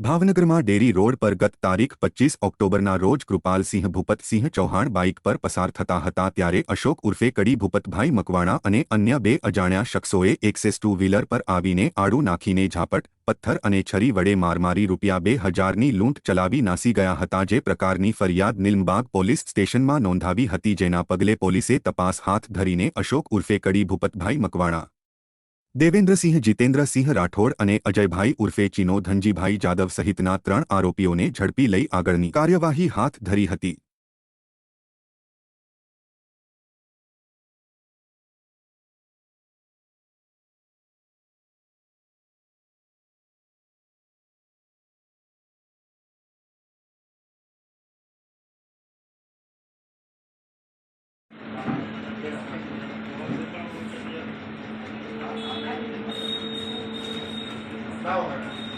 ભાવનગરમાં dairy road પર ગત તારીખ પચીસ ઓક્ટોબરના રોજ કૃપાલસિંહ ભૂપતસિંહ ચૌહાણ બાઇક પર પસાર થતા હતા ત્યારે અશોક ઉર્ફે કડી ભૂપતભાઈ મકવાણા અને અન્ય બે અજાણ્યા શખ્સોએ એક્સેસ ટુ વ્હીલર પર આવીને આડું નાખીને ઝાપટ, પથ્થર અને છરી વડે મારમારી રૂપિયા બે હજારની લૂંટ ચલાવી નાસી ગયા હતા જે પ્રકારની ફરિયાદ નિલમબાગ પોલીસ સ્ટેશનમાં નોંધાવી હતી જેના પગલે પોલીસે તપાસ હાથ ધરીને અશોક ઉર્ફે કડી ભૂપતભાઈ મકવાણા દેવેન્દ્રસિંહ જીતેન્દ્રસિંહ રાઠોડ અને અજયભાઈ ઉર્ફે ચીનો ધનજીભાઈ જાદવ સહિતના ત્રણ આરોપીઓને ઝડપી લઈ આગળની કાર્યવાહી હાથ ધરી હતી. Fowler.